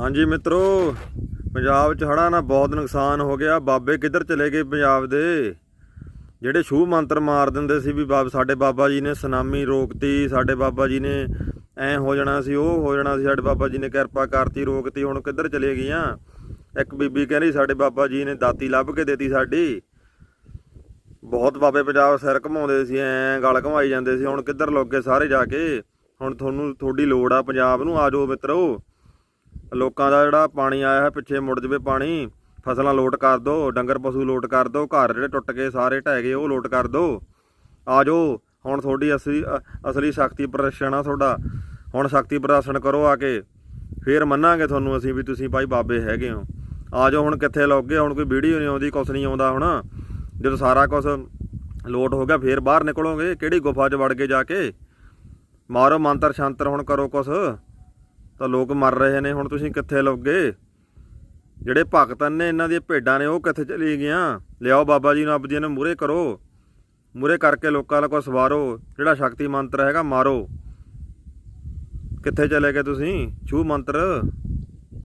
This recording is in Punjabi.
ਹਾਂਜੀ ਮਿੱਤਰੋ, ਪੰਜਾਬ 'ਚ ਹੜ੍ਹਾਂ ਨਾਲ ਬਹੁਤ ਨੁਕਸਾਨ ਹੋ ਗਿਆ। ਬਾਬੇ ਕਿੱਧਰ ਚਲੇ ਗਏ ਪੰਜਾਬ ਦੇ? ਜਿਹੜੇ ਛੂ ਮੰਤਰ ਮਾਰ ਦਿੰਦੇ ਸੀ ਵੀ ਬਾਬ, ਸਾਡੇ ਬਾਬਾ ਜੀ ਨੇ ਸੁਨਾਮੀ ਰੋਕਤੀ, ਸਾਡੇ ਬਾਬਾ ਜੀ ਨੇ ਐ ਹੋ ਜਾਣਾ ਸੀ, ਉਹ ਹੋ ਜਾਣਾ ਸੀ, ਸਾਡੇ ਬਾਬਾ ਜੀ ਨੇ ਕਿਰਪਾ ਕਰਤੀ, ਰੋਕਤੀ, ਹੁਣ ਕਿੱਧਰ ਚਲੇ ਗਈਆਂ? ਇੱਕ ਬੀਬੀ ਕਹਿੰਦੀ, ਸਾਡੇ ਬਾਬਾ ਜੀ ਨੇ ਦਾਤੀ ਲੱਭ ਕੇ ਦੇਤੀ ਸਾਡੀ। ਬਹੁਤ ਬਾਬੇ ਪੰਜਾਬ ਸਿਰ ਘਮਾਉਂਦੇ ਸੀ, ਐ ਗਲ ਘਮਾਈ ਜਾਂਦੇ ਸੀ, ਹੁਣ ਕਿੱਧਰ ਲੋਕੇ ਸਾਰੇ ਜਾ ਕੇ? ਹੁਣ ਤੁਹਾਨੂੰ, ਤੁਹਾਡੀ ਲੋੜ ਆ ਪੰਜਾਬ ਨੂੰ, ਆ ਜਾਓ ਮਿੱਤਰੋ। ਲੋਕਾਂ ਦਾ ਜਿਹੜਾ ਪਾਣੀ ਆਇਆ ਹੈ ਪਿੱਛੇ ਮੁੜ ਜਵੇ ਪਾਣੀ, ਫਸਲਾਂ ਲੋਟ ਕਰ ਦੋ, ਡੰਗਰ ਪਸ਼ੂ ਲੋਟ ਕਰ ਦੋ, ਘਰ ਜਿਹੜੇ ਟੁੱਟ ਗਏ, ਸਾਰੇ ਢਹਿ ਗਏ, ਉਹ ਲੋਟ ਕਰ ਦੋ। ਆ ਜਾਓ ਹੁਣ ਤੁਹਾਡੀ ਅਸਲੀ ਅਸਲੀ ਸ਼ਕਤੀ ਪ੍ਰਦਰਸ਼ਨ ਆ ਤੁਹਾਡਾ। ਹੁਣ ਸ਼ਕਤੀ ਪ੍ਰਦਰਸ਼ਨ ਕਰੋ ਆ ਕੇ। ਫੇਰ ਮੰਨਾਂਗੇ ਤੁਹਾਨੂੰ ਅਸੀਂ ਵੀ ਤੁਸੀਂ ਭਾਈ ਬਾਬੇ ਹੈਗੇ ਹੋ। ਆ ਜਾਓ ਹੁਣ ਕਿੱਥੇ ਲੱਗੇ ਹੁਣ ਕੋਈ ਵੀਡੀਓ ਨਹੀਂ ਆਉਂਦੀ, ਕੁਛ ਨਹੀਂ ਆਉਂਦਾ ਹੁਣ। ਜਦੋਂ ਸਾਰਾ ਕੁਝ ਲੋਟ ਹੋ ਗਿਆ, ਫੇਰ ਬਾਹਰ ਨਿਕਲੋਗੇ? ਕਿਹੜੀ ਗੁਫਾ 'ਚ ਵੜ ਕੇ ਜਾ ਕੇ? ਮਾਰੋ ਮੰਤਰ ਸ਼ਾਂਤਰ ਹੁਣ ਕਰੋ ਕੁਛ। ਤਾਂ ਲੋਕ ਮਰ ਰਹੇ ਨੇ, ਹੁਣ ਤੁਸੀਂ ਕਿੱਥੇ ਲੱਗੇ ਜਿਹੜੇ ਭਗਤਨ ਨੇ, ਇਹਨਾਂ ਦੀਆਂ ਭੇਡਾਂ ਨੇ, ਉਹ ਕਿੱਥੇ ਚਲੀ ਗਈਆਂ? ਲਿਆਓ ਬਾਬਾ ਜੀ ਨੂੰ, ਆਪ ਜੀ ਨੂੰ ਮੂਰੇ ਕਰੋ। ਮੂਰੇ ਕਰਕੇ ਲੋਕਾਂ ਦਾ ਕੋ ਸਵਾਰੋ। ਜਿਹੜਾ ਸ਼ਕਤੀ ਮੰਤਰ ਹੈਗਾ, ਮਾਰੋ। ਕਿੱਥੇ ਚਲੇ ਗਏ ਤੁਸੀਂ? ਛੂ ਮੰਤਰ।